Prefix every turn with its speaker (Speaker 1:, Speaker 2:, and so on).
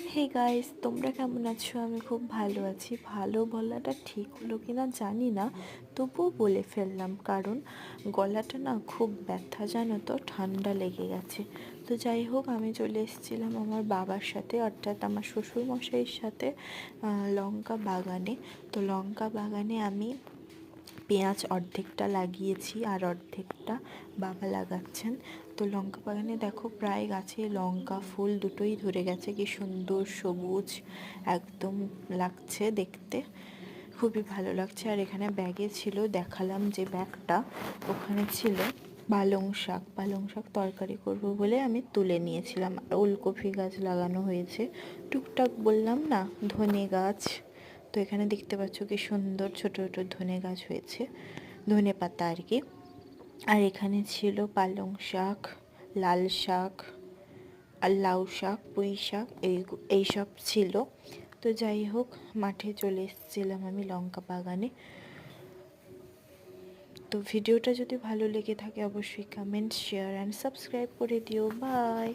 Speaker 1: Hey guys তোমরা কেমন আছো? আমি খুব ভালো আছি। ভালো বলাটা ঠিক হলো কিনা জানি না, তবুও বলে ফেললাম, কারণ গলাটা না খুব ব্যথা জানো তো, ঠান্ডা লেগে গেছে। তো যাই হোক, আমি চলে এসেছিলাম আমার বাবার সাথে, অর্থাৎ আমার শ্বশুরমশাইয়ের সাথে লঙ্কা বাগানে। তো লঙ্কা বাগানে আমি পেঁয়াজ অর্ধেকটা লাগিয়েছি আর অর্ধেকটা বাবা লাগাচ্ছেন। তো লঙ্কা বাগানে দেখো প্রায় গাছে লঙ্কা ফুল দুটোই ধরে গেছে। কি সুন্দর সবুজ একদম লাগছে দেখতে। খুবই ভালো লাগছে। আর এখানে ব্যাগে ছিল, দেখালাম যে ব্যাগটা ওখানে ছিল। পালং শাক পালং শাক তরকারি করব বলে আমি তুলে নিয়েছিলাম। ওলকপি গাছ লাগানো হয়েছে। টুকটাক বললাম না, ধনে গাছ তো এখানে দেখতে পাচ্ছ কি সুন্দর ছোট ছোট ধনে গাছ হয়েছে, ধনে পাতা আর কি। আর এখানে ছিল পালং শাক, লাল শাক, আর লাউ শাক, পুঁই শাক, এই এইসব ছিল। তো যাই হোক, মাঠে চলে এসেছিলাম আমি লঙ্কা বাগানে। তো ভিডিওটা যদি ভালো লেগে থাকে, অবশ্যই কমেন্ট শেয়ার অ্যান্ড সাবস্ক্রাইব করে দিও। বাই